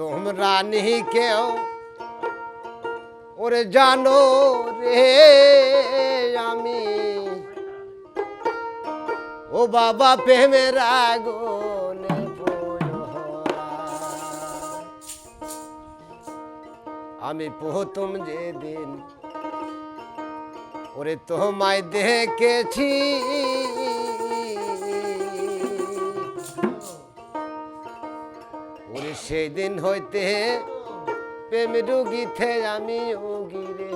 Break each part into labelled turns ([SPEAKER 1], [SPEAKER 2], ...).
[SPEAKER 1] তোমরা নিহি কেউ ওরে জানো রে আমি ও বাবা প্রেমের আগুনে। আমি প্রথম যেদিন ওরে তোমায় দেখেছি সেই দিন হইতে প্রেম রুগীতে আমি উগিরে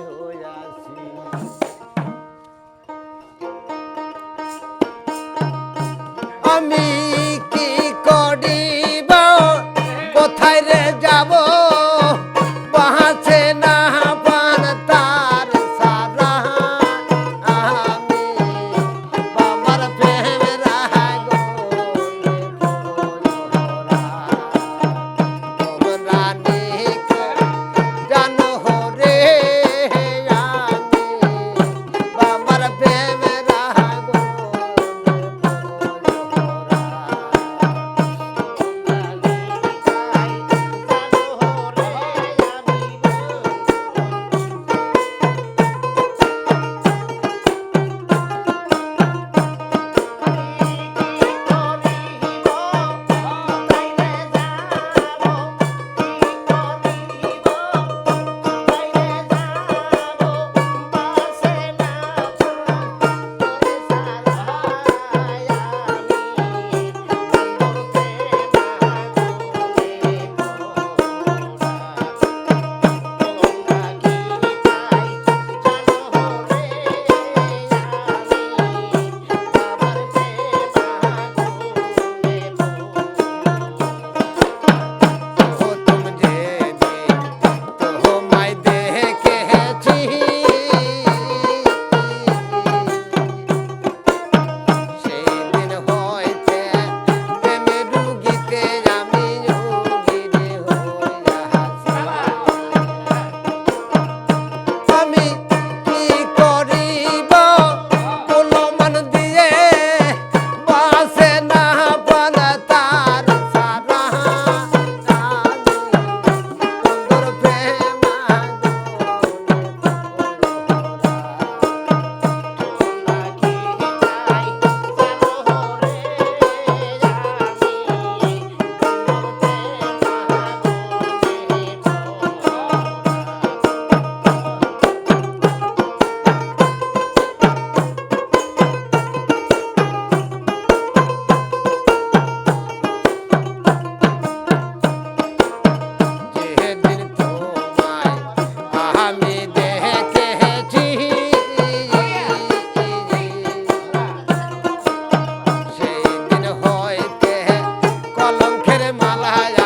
[SPEAKER 1] lá, lá.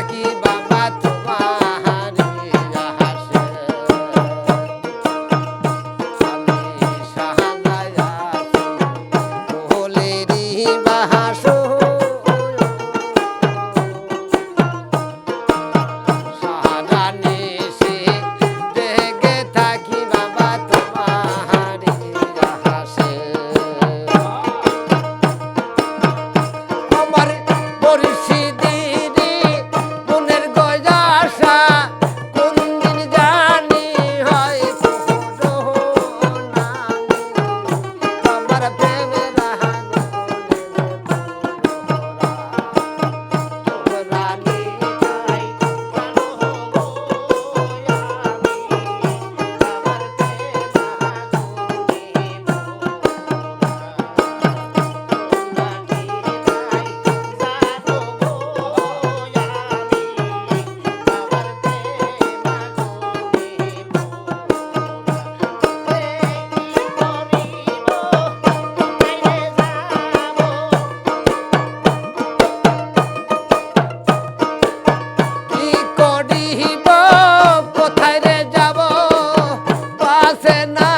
[SPEAKER 1] aquí. and I.